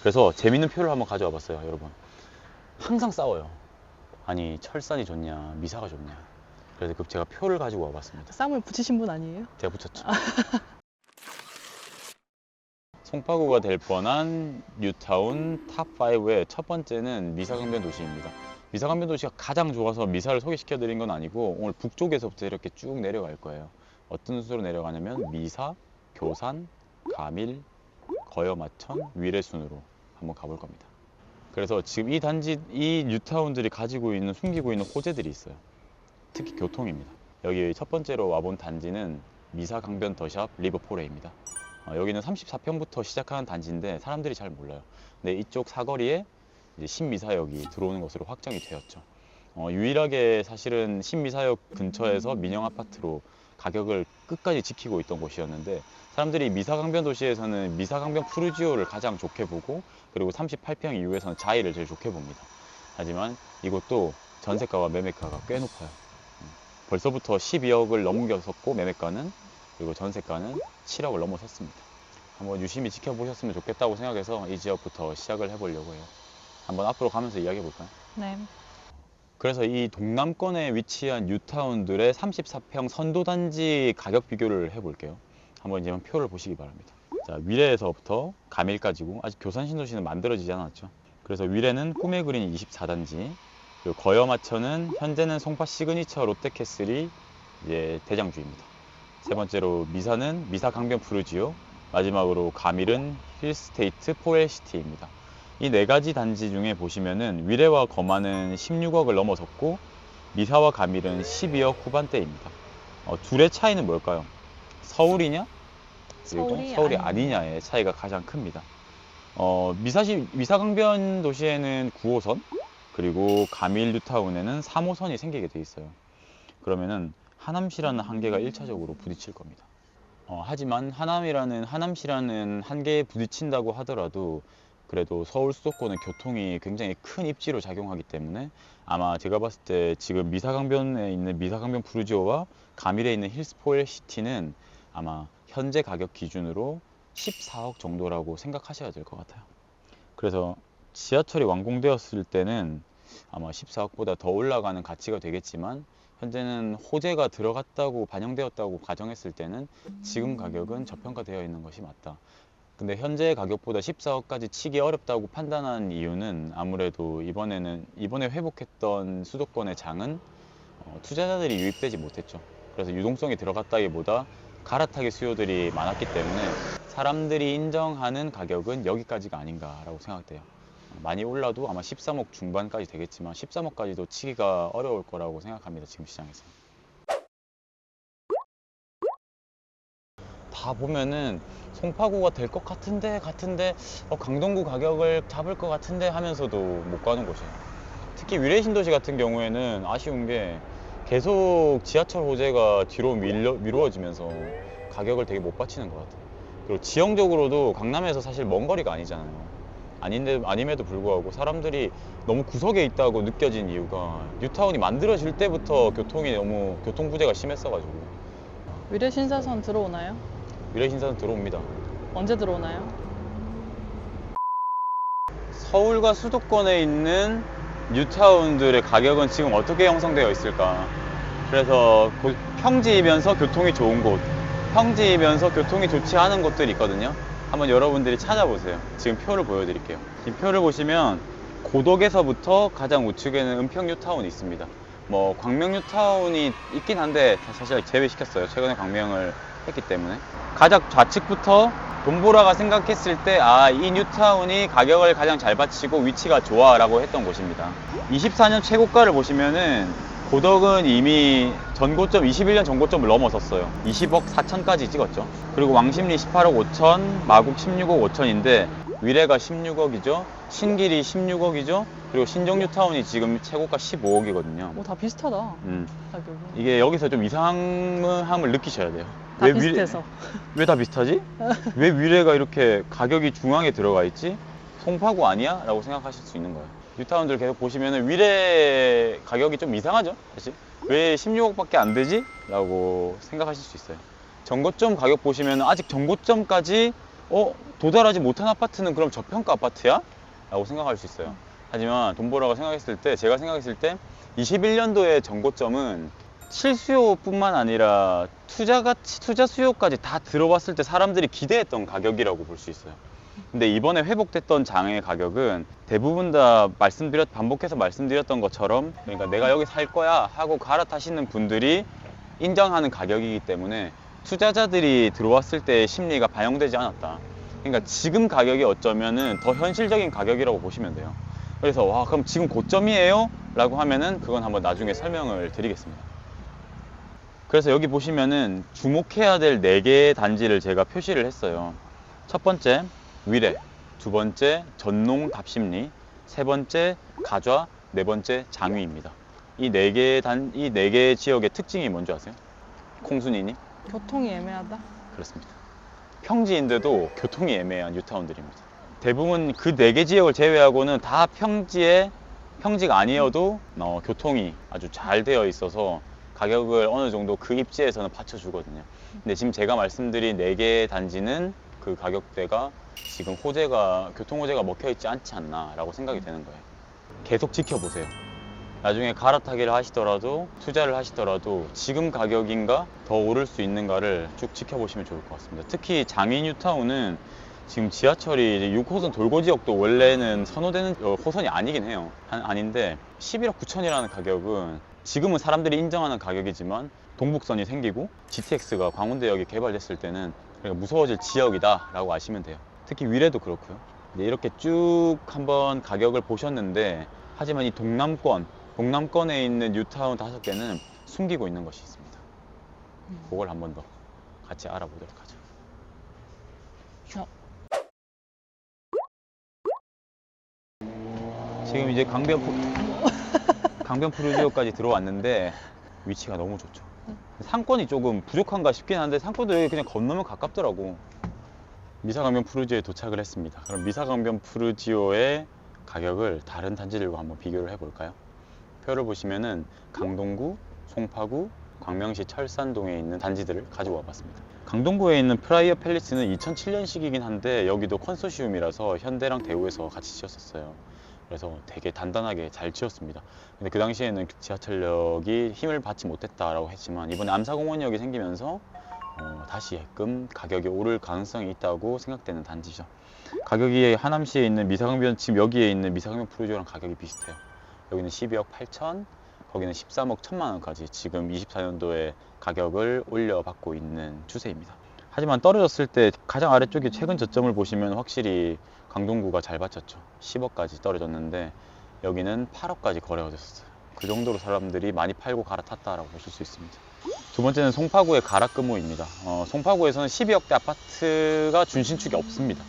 그래서 재밌는 표를 한번 가져와 봤어요, 여러분. 항상 싸워요. 아니, 철산이 좋냐, 미사가 좋냐. 그래서 그 제가 표를 가지고 와봤습니다. 쌈을 붙이신 분 아니에요? 제가 붙였죠. 송파구가 될 뻔한 뉴타운 탑5의 첫 번째는 미사강변 도시입니다. 미사강변 도시가 가장 좋아서 미사를 소개시켜 드린 건 아니고 오늘 북쪽에서부터 이렇게 쭉 내려갈 거예요. 어떤 순서로 내려가냐면 미사, 교산, 가밀, 거여마천, 위례 순으로 한번 가볼 겁니다. 그래서 지금 이 단지, 이 뉴타운들이 가지고 있는 숨기고 있는 호재들이 있어요. 특히 교통입니다. 여기 첫 번째로 와본 단지는 미사 강변 더샵 리버포레입니다. 어, 여기는 34평부터 시작하는 단지인데 사람들이 잘 몰라요. 근데 이쪽 사거리에 이제 신미사역이 들어오는 것으로 확정이 되었죠. 어, 유일하게 사실은 신미사역 근처에서 민영 아파트로 가격을 끝까지 지키고 있던 곳이었는데 사람들이 미사강변 도시에서는 미사강변 푸르지오를 가장 좋게 보고 그리고 38평 이후에서는 자이를 제일 좋게 봅니다. 하지만 이것도 전세가와 매매가가 꽤 높아요. 음, 벌써부터 12억을 넘겼었고 매매가는 그리고 전세가는 7억을 넘어섰습니다. 한번 유심히 지켜보셨으면 좋겠다고 생각해서 이 지역부터 시작을 해보려고 해요. 한번 앞으로 가면서 이야기해 볼까요? 네. 그래서 이 동남권에 위치한 뉴타운들의 34평 선도단지 가격 비교를 해볼게요. 한번 이제 표를 보시기 바랍니다. 자, 위례에서부터 가밀까지고 아직 교산 신도시는 만들어지지 않았죠. 그래서 위례는 꿈의 그린 24단지, 그리고 거여마천은 현재는 송파 시그니처 롯데캐슬이 이제 대장주입니다. 세 번째로 미사는 미사 강변 푸르지오, 마지막으로 가밀은 힐스테이트 포엘시티입니다. 이 네 가지 단지 중에 보시면은 위례와 거마는 16억을 넘어섰고 미사와 가밀은 12억 후반대입니다. 어, 둘의 차이는 뭘까요? 서울이냐? 그리고 서울이 서울이, 아니냐. 아니냐의 차이가 가장 큽니다. 어, 미사시 미사강변 도시에는 9호선 그리고 가밀 뉴타운에는 3호선이 생기게 돼 있어요. 그러면은 하남시라는 한계가 1차적으로 부딪힐 겁니다. 어, 하지만 하남이라는 하남시라는 한계에 부딪힌다고 하더라도 그래도 서울 수도권은 교통이 굉장히 큰 입지로 작용하기 때문에 아마 제가 봤을 때 지금 미사강변에 있는 미사강변 푸르지오와 가밀에 있는 힐스포일 시티는 아마 현재 가격 기준으로 14억 정도라고 생각하셔야 될 것 같아요. 그래서 지하철이 완공되었을 때는 아마 14억보다 더 올라가는 가치가 되겠지만 현재는 호재가 들어갔다고 반영되었다고 가정했을 때는 지금 가격은 저평가되어 있는 것이 맞다. 근데 현재 가격보다 14억까지 치기 어렵다고 판단한 이유는 아무래도 이번에는 이번에 회복했던 수도권의 장은 어, 투자자들이 유입되지 못했죠. 그래서 유동성이 들어갔다기보다 갈아타기 수요들이 많았기 때문에 사람들이 인정하는 가격은 여기까지가 아닌가라고 생각돼요. 많이 올라도 아마 13억 중반까지 되겠지만 13억까지도 치기가 어려울 거라고 생각합니다. 지금 시장에서. 다 보면은 송파구가 될 것 같은데 같은데 어, 강동구 가격을 잡을 것 같은데 하면서도 못 가는 곳이에요. 특히 위례 신도시 같은 경우에는 아쉬운 게 계속 지하철 호재가 뒤로 밀려, 미루어지면서 가격을 되게 못 받치는 것 같아요. 그리고 지형적으로도 강남에서 사실 먼 거리가 아니잖아요. 아닌데 아님에도 불구하고 사람들이 너무 구석에 있다고 느껴진 이유가 뉴타운이 만들어질 때부터 교통이 너무 교통 부재가 심했어가지고 위례 신사선 들어오나요? 위례 신사는 들어옵니다. 언제 들어오나요? 서울과 수도권에 있는 뉴타운들의 가격은 지금 어떻게 형성되어 있을까? 그래서 고- 평지이면서 교통이 좋은 곳, 평지이면서 교통이 좋지 않은 곳들이 있거든요. 한번 여러분들이 찾아보세요. 지금 표를 보여드릴게요. 이 표를 보시면 고덕에서부터 가장 우측에는 은평 뉴타운이 있습니다. 뭐 광명 뉴타운이 있긴 한데 사실 제외시켰어요. 최근에 광명을 했기 때문에 가장 좌측부터 돈보라가 생각했을 때 아 이 뉴타운이 가격을 가장 잘 받치고 위치가 좋아 라고 했던 곳입니다. 24년 최고가를 보시면은 고덕은 이미 전고점 21년 전고점을 넘어섰어요. 20억 4천까지 찍었죠. 그리고 왕십리 18억 5천, 마곡 16억 5천인데 위례가 16억이죠. 신길이 16억이죠. 그리고 신정 뉴타운이 지금 최고가 15억이거든요. 뭐 다 비슷하다. 음. 가격이. 이게 여기서 좀 이상함을 느끼셔야 돼요. 다 비슷해서. 왜 다 비슷하지? 왜 위례가 이렇게 가격이 중앙에 들어가 있지? 송파구 아니야? 라고 생각하실 수 있는 거예요. 뉴타운들 계속 보시면은 위례 가격이 좀 이상하죠? 사실. 왜 16억밖에 안 되지? 라고 생각하실 수 있어요. 전고점 가격 보시면 아직 전고점까지 어 도달하지 못한 아파트는 그럼 저평가 아파트야? 라고 생각할 수 있어요. 하지만 돈 벌어가 생각했을 때 제가 생각했을 때 21년도의 정고점은 실수요뿐만 아니라 투자 가치, 투자 수요까지 다 들어봤을 때 사람들이 기대했던 가격이라고 볼 수 있어요. 근데 이번에 회복됐던 장의 가격은 대부분 다 말씀드렸 반복해서 말씀드렸던 것처럼 그러니까 내가 여기 살 거야 하고 갈아타시는 분들이 인정하는 가격이기 때문에 투자자들이 들어왔을 때 심리가 반영되지 않았다. 그러니까 지금 가격이 어쩌면은 더 현실적인 가격이라고 보시면 돼요. 그래서 와 그럼 지금 고점이에요? 라고 하면은 그건 한번 나중에 설명을 드리겠습니다. 그래서 여기 보시면은 주목해야 될네 개의 단지를 제가 표시를 했어요. 첫 번째 위례, 두 번째 전농 답심리, 세 번째 가좌, 네 번째 장위입니다. 이 네 개의 단, 이 네 개의 지역의 특징이 뭔지 아세요? 콩순이님? 교통이 애매하다. 그렇습니다. 평지인데도 교통이 애매한 뉴타운들입니다. 대부분 그 네 개 지역을 제외하고는 다 평지에 평지가 아니어도 어, 교통이 아주 잘 되어 있어서 가격을 어느 정도 그 입지에서는 받쳐주거든요. 근데 지금 제가 말씀드린 네 개 단지는 그 가격대가 지금 호재가 교통 호재가 먹혀 있지 않지 않나라고 생각이 되는 거예요. 계속 지켜보세요. 나중에 갈아타기를 하시더라도 투자를 하시더라도 지금 가격인가 더 오를 수 있는가를 쭉 지켜보시면 좋을 것 같습니다. 특히 장인 뉴타운은 지금 지하철이 6호선 돌고 지역도 원래는 선호되는 어, 호선이 아니긴 해요. 한- 아닌데 11억 9천이라는 가격은 지금은 사람들이 인정하는 가격이지만 동북선이 생기고 GTX가 광운대역이 개발됐을 때는 그러니까 무서워질 지역이다 라고 아시면 돼요. 특히 위례도 그렇고요. 이렇게 쭉 한번 가격을 보셨는데 하지만 이 동남권, 동남권에 있는 뉴타운 다섯 개는 숨기고 있는 것이 있습니다. 그걸 한번 더 같이 알아보도록 하죠. 어, 지금 이제 강변 푸, 강변 푸르지오까지 들어왔는데 위치가 너무 좋죠. 상권이 조금 부족한가 싶긴 한데 상권도 여기 그냥 건너면 가깝더라고. 미사강변 푸르지오에 도착을 했습니다. 그럼 미사강변 푸르지오의 가격을 다른 단지들과 한번 비교를 해볼까요? 표를 보시면은 강동구, 송파구, 광명시 철산동에 있는 단지들을 가지고 와봤습니다. 강동구에 있는 프라이어 팰리스는 2007년식이긴 한데 여기도 컨소시움이라서 현대랑 대우에서 같이 지었었어요. 그래서 되게 단단하게 잘 지었습니다. 근데 그 당시에는 지하철역이 힘을 받지 못했다라고 했지만 이번에 암사공원역이 생기면서 어, 다시금 가격이 오를 가능성이 있다고 생각되는 단지죠. 가격이 하남시에 있는 미사강변 지금 여기에 있는 미사강변 프로지오랑 가격이 비슷해요. 여기는 12억 8천, 거기는 13억 1천만 원까지 지금 24년도에 가격을 올려받고 있는 추세입니다. 하지만 떨어졌을 때 가장 아래쪽에 최근 저점을 보시면 확실히 강동구가 잘 받쳤죠. 10억까지 떨어졌는데 여기는 8억까지 거래가 됐었어요. 그 정도로 사람들이 많이 팔고 갈아탔다라고 보실 수 있습니다. 두 번째는 송파구의 가락금호입니다. 어, 송파구에서는 12억대 아파트가 준신축이 없습니다.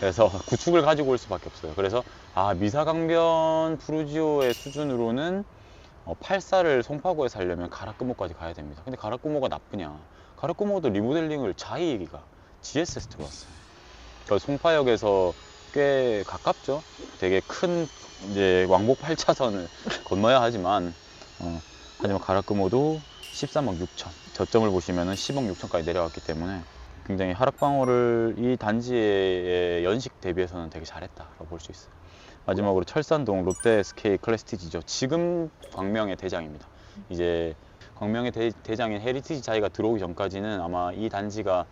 그래서 구축을 가지고 올 수밖에 없어요. 그래서 아 미사강변 푸르지오의 수준으로는 어, 84를 송파구에 살려면 가락금호까지 가야 됩니다. 근데 가락금호가 나쁘냐? 가락금호도 리모델링을 자이기가 GS에서 들어왔어요. 그 송파역에서 꽤 가깝죠. 되게 큰 이제 왕복 8차선을 건너야 하지만 어, 하지만 가락금호도 13억 6천 저점을 보시면은 10억 6천까지 내려왔기 때문에 굉장히 하락 방어를 이 단지의 연식 대비해서는 되게 잘했다라고 볼 수 있어요. 마지막으로 철산동 롯데 SK 클래스티지죠. 지금 광명의 대장입니다. 이제 광명의 대, 대장인 헤리티지 자이가 들어오기 전까지는 아마 이 단지가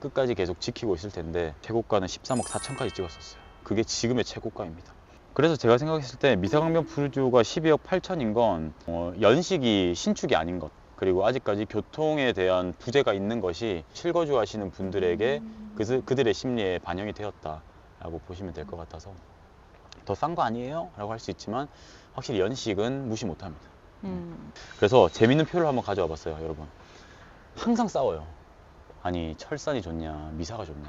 끝까지 계속 지키고 있을 텐데 최고가는 13억 4천까지 찍었었어요. 그게 지금의 최고가입니다. 그래서 제가 생각했을 때 미사강변 푸르지오가 12억 8천인 건 어, 연식이 신축이 아닌 것 그리고 아직까지 교통에 대한 부재가 있는 것이 실거주 하시는 분들에게 그, 그들의 심리에 반영이 되었다라고 보시면 될 것 같아서 더 싼 거 아니에요? 라고 할 수 있지만 확실히 연식은 무시 못합니다. 음, 그래서 재밌는 표를 한번 가져와 봤어요, 여러분. 항상 싸워요. 아니, 철산이 좋냐, 미사가 좋냐.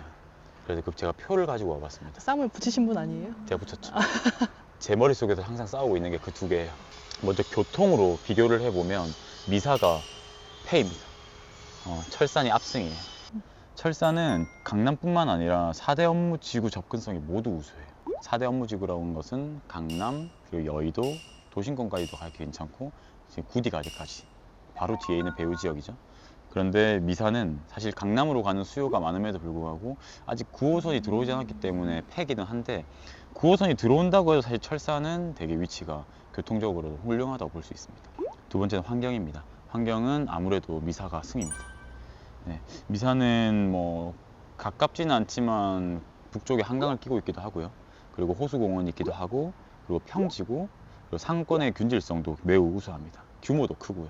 그래서 그 제가 표를 가지고 와봤습니다. 쌈을 붙이신 분 아니에요? 제가 붙였죠. 제 머릿속에서 항상 싸우고 있는 게 그 두 개예요. 먼저 교통으로 비교를 해보면 미사가 패입니다. 어, 철산이 압승이에요. 철산은 강남뿐만 아니라 4대 업무 지구 접근성이 모두 우수해요. 4대 업무 지구라고 하는 것은 강남, 그리고 여의도, 도심권까지도 가기 괜찮고 지금 구디가지까지 바로 뒤에 있는 배우 지역이죠. 그런데 미사는 사실 강남으로 가는 수요가 많음에도 불구하고 아직 9호선이 들어오지 않았기 때문에 폐기는 한데 9호선이 들어온다고 해도 사실 철사는 되게 위치가 교통적으로도 훌륭하다고 볼 수 있습니다. 두 번째는 환경입니다. 환경은 아무래도 미사가 승입니다. 네, 미사는 뭐 가깝지는 않지만 북쪽에 한강을 끼고 있기도 하고요. 그리고 호수공원이 있기도 하고 그리고 평지고 그리고 상권의 균질성도 매우 우수합니다. 규모도 크고요.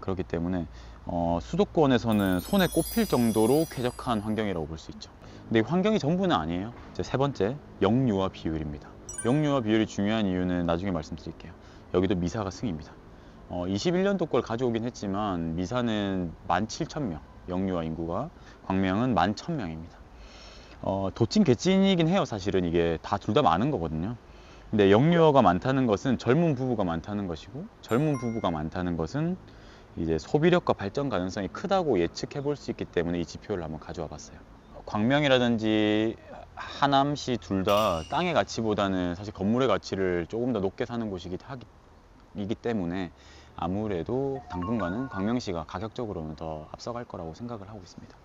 그렇기 때문에 어, 수도권에서는 손에 꼽힐 정도로 쾌적한 환경이라고 볼 수 있죠. 근데 이 환경이 전부는 아니에요. 세 번째, 영유아 비율입니다. 영유아 비율이 중요한 이유는 나중에 말씀드릴게요. 여기도 미사가 승입니다. 어, 21년도 걸 가져오긴 했지만 미사는 17,000명, 영유아 인구가 광명은 11,000명입니다. 어, 도찐 개찐이긴 해요. 사실은 이게 다 둘 다 많은 거거든요. 근데 영유아가 많다는 것은 젊은 부부가 많다는 것이고 젊은 부부가 많다는 것은 이제 소비력과 발전 가능성이 크다고 예측해 볼 수 있기 때문에 이 지표를 한번 가져와 봤어요. 광명이라든지 하남시 둘 다 땅의 가치보다는 사실 건물의 가치를 조금 더 높게 사는 곳이기 때문에 아무래도 당분간은 광명시가 가격적으로는 더 앞서갈 거라고 생각을 하고 있습니다.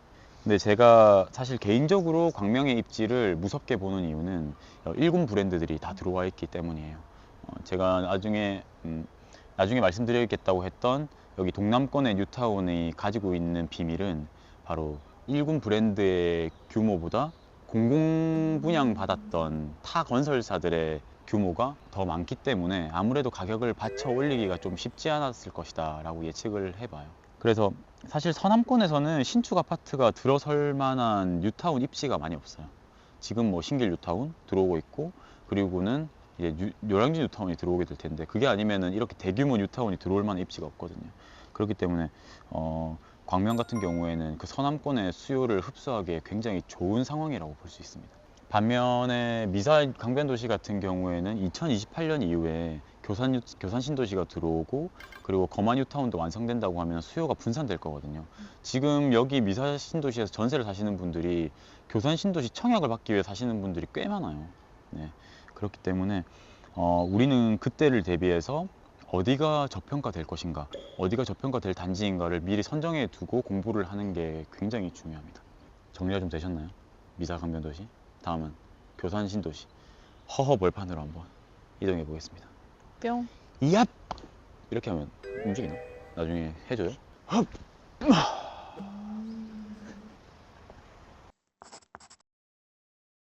근데 제가 사실 개인적으로 광명의 입지를 무섭게 보는 이유는 일군 브랜드들이 다 들어와 있기 때문이에요. 어, 제가 나중에 음, 나중에 말씀드리겠다고 했던 여기 동남권의 뉴타운이 가지고 있는 비밀은 바로 일군 브랜드의 규모보다 공공 분양 받았던 타 건설사들의 규모가 더 많기 때문에 아무래도 가격을 받쳐 올리기가 좀 쉽지 않았을 것이다 라고 예측을 해봐요. 그래서 사실 서남권에서는 신축 아파트가 들어설 만한 뉴타운 입지가 많이 없어요. 지금 뭐 신길 뉴타운 들어오고 있고 그리고는 이제 뉴- 요량진 뉴타운이 들어오게 될 텐데 그게 아니면은 이렇게 대규모 뉴타운이 들어올 만한 입지가 없거든요. 그렇기 때문에 어, 광명 같은 경우에는 그 서남권의 수요를 흡수하기에 굉장히 좋은 상황이라고 볼 수 있습니다. 반면에 미사 강변 도시 같은 경우에는 2028년 이후에 교산, 교산 신도시가 들어오고 그리고 거만 뉴타운도 완성된다고 하면 수요가 분산될 거거든요. 지금 여기 미사 신도시에서 전세를 사시는 분들이 교산 신도시 청약을 받기 위해 사시는 분들이 꽤 많아요. 네. 그렇기 때문에 어, 우리는 그때를 대비해서 어디가 저평가 될 것인가, 어디가 저평가 될 단지인가를 미리 선정해 두고 공부를 하는 게 굉장히 중요합니다. 정리가 좀 되셨나요? 미사 강변도시. 다음은 교산 신도시. 허허 벌판으로 한번 이동해 보겠습니다. 뿅. 이압! 이렇게 하면 움직이나? 나중에 해줘요? 흡!